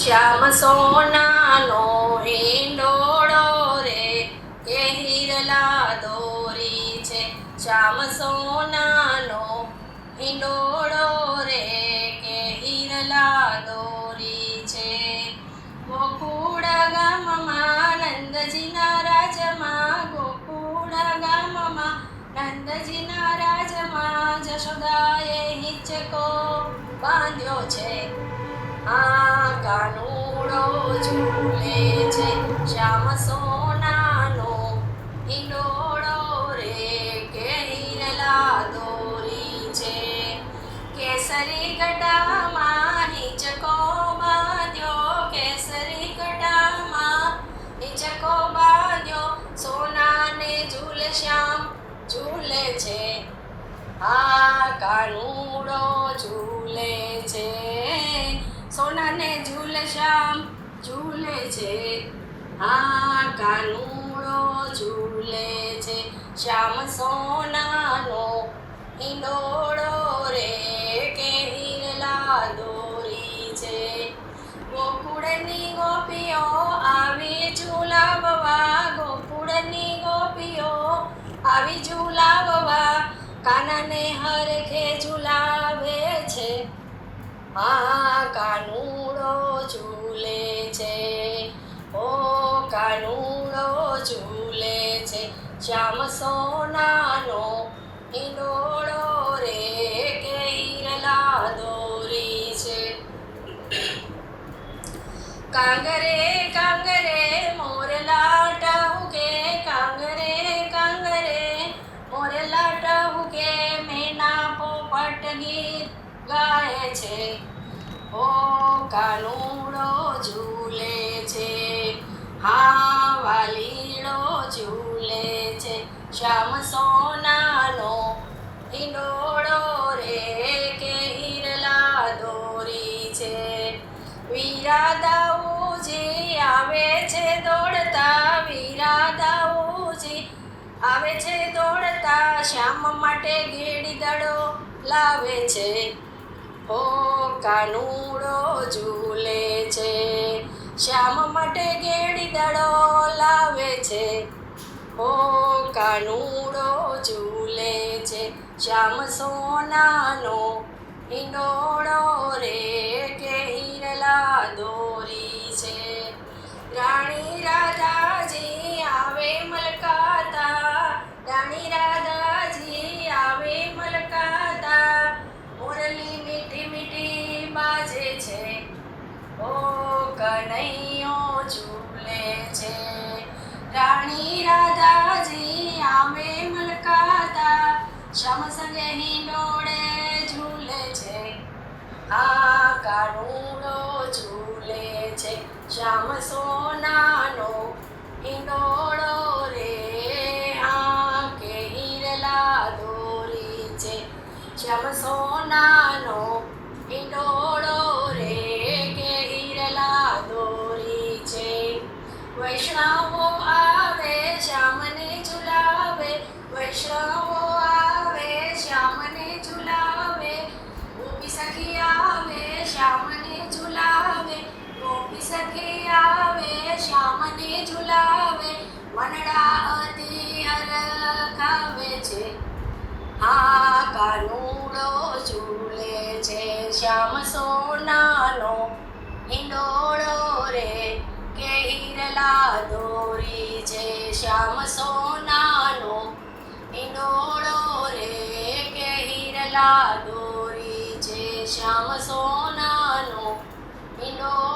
શ્યામ સોનાનો હિંડોળો રે એ હિરલા દોરી છે. શ્યામ સોનાનો હિંડોળો રે, કે હિરલા દોરી છે. ગોકુળ ગામમાં નંદજીના રાજમાં ગોકુળ ગામમાં નંદજીના રાજમાં જશોદાએ હિંચકો બાંધ્યો છે. કાનુડો ઝૂલે છે. શ્યામ સોનાનો હિંડોળો રે કે દોરી છે. કેસરી ગડામાં હિંચકો બાંધ્યો, કેસરી ગડામાં હિંચકો બાંધ્યો. સોનાને ઝૂલે શ્યામ, ઝૂલે છે. આ કાનુડો ઝૂલે છે. સોનાને ઝૂલે શ્યામ, ઝૂલે છે. આ કાનુડો ઝૂલે છે. શ્યામ સોનાનો હિંડોળો રે કે હિરલા દોરી છે. ગોકુળની ગોપીઓ આવી ઝૂલાવવા, ગોકુળની ગોપીઓ આવી ઝુલાવવા. કાનાને હરખે ઝુલાવે છે આ કાનુડો ઝૂલે છે, ઓ કાનુડો ઝૂલે છે, શ્યામ સોનાનો હિંડોળો રે કેરલા દોરી છે. કાંગરે કાંગરે મોરલા ગાય છે. ઓ કાનુડો ઝૂલે છે. હા, વાલીડો ઝૂલે છે. શ્યામ સોનાનો હિંડોળો રે કે હિરલા દોરી છે. વીરા દાઉજી આવે છે દોડતા વીરા દાઉજી આવે છે દોડતા, શ્યામ માટે ગેડી દડો લાવે છે. ઓ કાનુડો ઝૂલે છે. શ્યામ માટે ગેડી દડો લાવે છે. ઓ કાનુડો ઝૂલે છે. શ્યામ સોનાનો હિંડોળો રે કે હિરલા દોરી છે. રાણી રાધાજી બાજે છે. ઓ કનૈયો ઝૂલે છે. રાણી રાધાજી આમે મલકાતા શ્યામ સંગે હિંડોળે ઝૂલે છે. આ કાનુડો ઝૂલે છે. શ્યામ સોનાનો હિંડોળો રે. આ કે હિરલા દોરી છે. શ્યામ સોનાનો વૈષ્ણવો આવે, શ્યામને ઝુલાવે, વૈષ્ણવો આવે, શ્યામને ઝુલાવે, ગોપી સખી આવે, શ્યામને ઝુલાવે, ગોપી સખી આવે, શ્યામને ઝુલાવે, વનડા અતિ હરખાવે છે. આ કાનુડો ઝૂલે છે, શ્યામ સોનાનો ઝાલા દોરી છે શ્યામ સોનાનો ઇંડોળો રે કે હિરલા દોરી છે શ્યામ સોનાનો ઇંડોળો